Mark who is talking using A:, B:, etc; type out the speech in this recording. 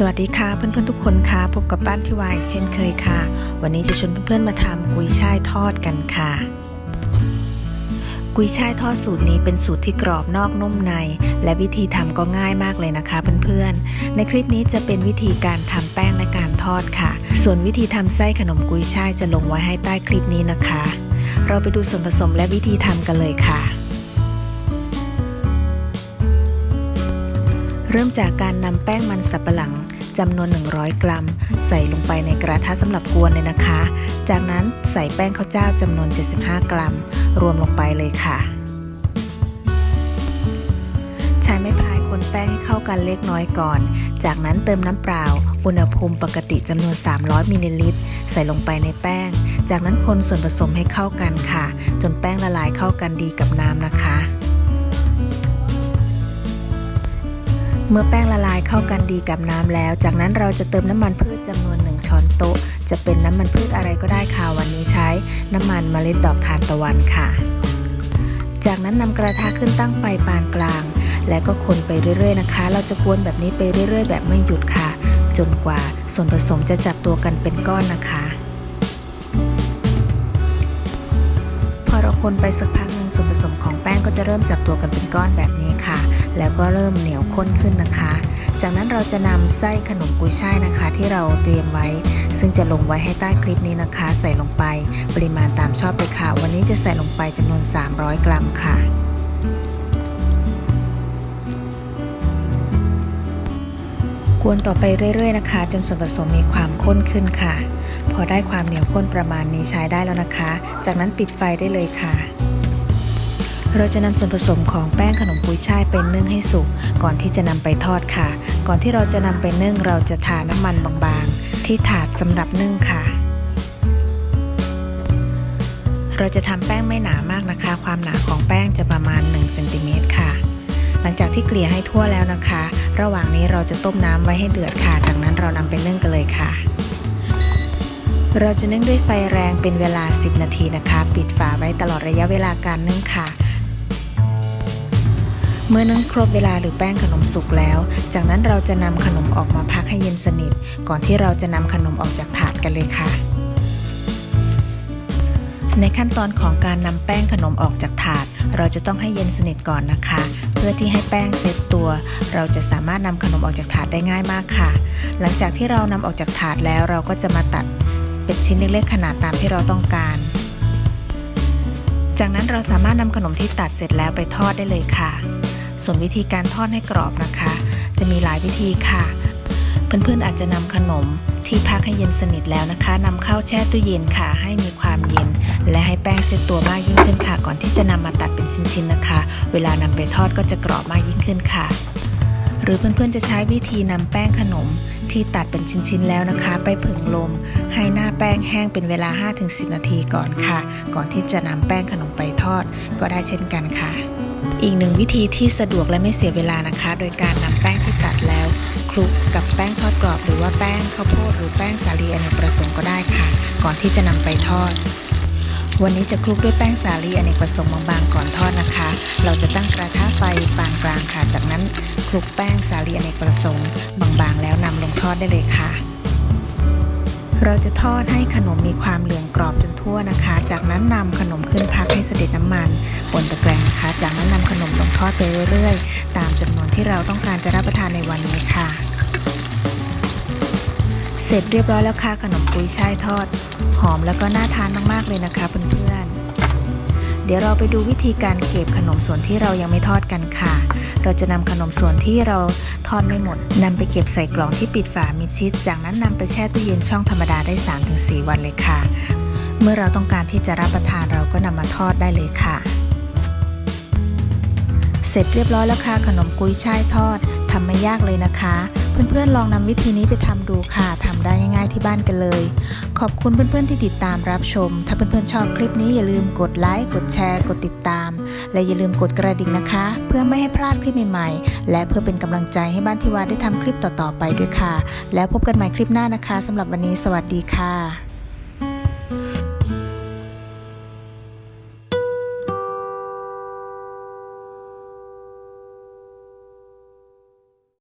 A: สวัสดีค่ะเพื่อนๆทุกคนค่ะพบกับบ้านที่วายเช่นเคยค่ะ วันนี้จะชวนเพื่อนๆมาทำกุยช่ายทอดกันค่ะ กุยช่ายทอดสูตรนี้เป็นสูตรที่กรอบนอกนุ่มใน และวิธีทำก็ง่ายมากเลยนะคะเพื่อนๆในคลิปนี้จะเป็นวิธีการทำแป้งและการทอดค่ะ ส่วนวิธีทำไส้ขนมกุยช่ายจะลงไว้ให้ใต้คลิปนี้นะคะ เราไปดูส่วนผสมและวิธีทำกันเลยค่ะเริ่มจากการนำแป้งมันสับปะหลัง จำนวน 100 กรัม ใส่ลงไปในกระทะสำหรับกวนเลยนะคะ จากนั้นใส่แป้งข้าวเจ้าจำนวน 75 กรัม รวมลงไปเลยค่ะ ใช้ไม้พายคนแป้งให้เข้ากันเล็กน้อยก่อน จากนั้นเติมน้ำเปล่า อุณหภูมิปกติจำนวน 300 มิลลิลิตร ใส่ลงไปในแป้ง จากนั้นคนส่วนผสมให้เข้ากันค่ะ จนแป้งละลายเข้ากันดีกับน้ำนะคะ เมื่อแป้งละลายเข้ากันดีกับน้ำแล้ว จากนั้นเราจะเติมน้ำมันพืชจำนวน1ช้อนโต๊ะ จะเป็นน้ำมันพืชอะไรก็ได้ค่ะวันนี้ใช้น้ำมันเมล็ดดอกทานตะวันค่ะ จากนั้นนำกระทะขึ้นตั้งไฟปานกลาง และก็คนไปเรื่อยๆนะคะ เราจะกวนแบบนี้ไปเรื่อยๆ แบบไม่หยุดค่ะ จนกว่าส่วนผสมจะจับตัวกันเป็นก้อนนะคะ พอเราคนไปสักพักหนึ่งส่วนผสมของแป้งก็จะเริ่มจับตัวกันเป็นก้อนแบบนี้ค่ะ แล้วก็เริ่มเหนียวข้นขึ้นนะคะ จากนั้นเราจะนำไส้ขนมกุยช่ายนะคะ ที่เราเตรียมไว้ ซึ่งจะลงไว้ให้ใต้คลิปนี้นะคะ ใส่ลงไปปริมาณตามชอบเลยค่ะ วันนี้จะใส่ลงไปจำนวน 300 กรัมค่ะกวนต่อไปเรื่อยๆนะคะ จนส่วนผสมมีความข้นขึ้นค่ะ พอได้ความเหนียวข้นประมาณนี้ใช้ได้แล้วนะคะ จากนั้นปิดไฟได้เลยค่ะ เราจะนำส่วนผสมของแป้งขนมกุยช่ายไปนึ่งให้สุก ก่อนที่จะนำไปทอดค่ะ ก่อนที่เราจะนำไปนึ่งเราจะทาน้ำมันบางๆ ที่ถาดสำหรับนึ่งค่ะ เราจะทำแป้งไม่หนามากนะคะ ความหนาของแป้งจะประมาณ1เซนติเมตรค่ะ หลังจากที่เกลี่ยให้ทั่วแล้วนะคะ ระหว่างนี้เราจะต้มน้ำไว้ให้เดือดค่ะ จากนั้นเรานำไปนึ่งกันเลยค่ะเราจะนึ่งด้วยไฟแรงเป็นเวลา 10 นาทีนะคะ ปิดฝาไว้ตลอดระยะเวลาการนึ่งค่ะ เมื่อนึ่งครบเวลาหรือแป้งขนมสุกแล้ว จากนั้นเราจะนำขนมออกมาพักให้เย็นสนิท ก่อนที่เราจะนำขนมออกจากถาดกันเลยค่ะ ในขั้นตอนของการนำแป้งขนมออกจากถาด เราจะต้องให้เย็นสนิทก่อนนะคะ เพื่อที่ให้แป้งเซตตัว เราจะสามารถนำขนมออกจากถาดได้ง่ายมากค่ะ หลังจากที่เรานำออกจากถาดแล้วเราก็จะมาตัดเป็นชิ้นเล็กๆขนาดตามที่เราต้องการจากนั้นเราสามารถนำขนมที่ตัดเสร็จแล้วไปทอดได้เลยค่ะ ส่วนวิธีการทอดให้กรอบนะคะ จะมีหลายวิธีค่ะ เพื่อนๆอาจจะนำขนมที่พักให้เย็นสนิทแล้วนะคะนำเข้าแช่ตู้เย็นค่ะ ให้มีความเย็น และให้แป้งเซตตัวมากยิ่งขึ้นค่ะ ก่อนที่จะนำมาตัดเป็นชิ้นๆนะคะ เวลานำไปทอดก็จะกรอบมากยิ่งขึ้นค่ะ หรือเพื่อนๆจะใช้วิธีนำแป้งขนมที่ตัดเป็นชิ้นๆแล้วนะคะ ไปผึ่งลม ให้หน้าแป้งแห้งเป็นเวลา 5-10 นาทีก่อนค่ะ ก่อนที่จะนำแป้งขนมไปทอดก็ได้เช่นกันค่ะ อีกหนึ่งวิธีที่สะดวกและไม่เสียเวลานะคะ โดยการนำแป้งที่ตัดแล้วคลุกกับแป้งทอดกรอบ หรือว่าแป้งข้าวโพดหรือแป้งสาลีอเนกประสงค์ก็ได้ค่ะ ก่อนที่จะนำไปทอด วันนี้จะคลุกด้วยแป้งสาลีอเนกประสงค์บางๆก่อนทอดนะคะ เราจะตั้งกระทะไฟปานกลางค่ะ จากนั้นคลุกแป้งสาลีอเนกประสงค์บางๆ แล้วนำลงทอดได้เลยค่ะ เราจะทอดให้ขนมมีความเหลืองกรอบจนทั่วนะคะ จากนั้นนำขนมขึ้นพักให้เสด็จน้ำมันบนตะแกรงนะคะ จากนั้นนำขนมลงทอดไปเรื่อยๆ ตามจำนวนที่เราต้องการจะรับประทานในวันนี้ค่ะ เสร็จเรียบร้อยแล้วค่ะขนมกุยช่ายทอด หอมแล้วก็น่าทานมากๆเลยนะคะเพื่อนๆเดี๋ยวเราไปดูวิธีการเก็บขนมส่วนที่เรายังไม่ทอดกันค่ะ เราจะนำขนมส่วนที่เราทอดไม่หมดนำไปเก็บใส่กล่องที่ปิดฝามิดชิด จากนั้นนำไปแช่ตู้เย็นช่องธรรมดาได้ 3-4 วันเลยค่ะ เมื่อเราต้องการที่จะรับประทานเราก็นำมาทอดได้เลยค่ะเสร็จเรียบร้อยแล้วค่ะขนมกุยช่ายทอดทำไม่ยากเลยนะคะ เพื่อนๆลองนำวิธีนี้ไปทำดูค่ะทำ ได้ง่ายๆที่บ้านกันเลย ขอบคุณเพื่อนๆที่ติดตามรับชม ถ้าเพื่อนๆชอบคลิปนี้อย่าลืมกดไลค์กดแชร์ กดติดตาม และอย่าลืมกดกระดิ่งนะคะ เพื่อไม่ให้พลาดคลิปใหม่ๆ และเพื่อเป็นกำลังใจให้บ้านทิวาได้ทำคลิปต่อๆไปด้วยค่ะ แล้วพบกันใหม่คลิปหน้านะคะสำหรับวันนี้สวัสดีค่ะ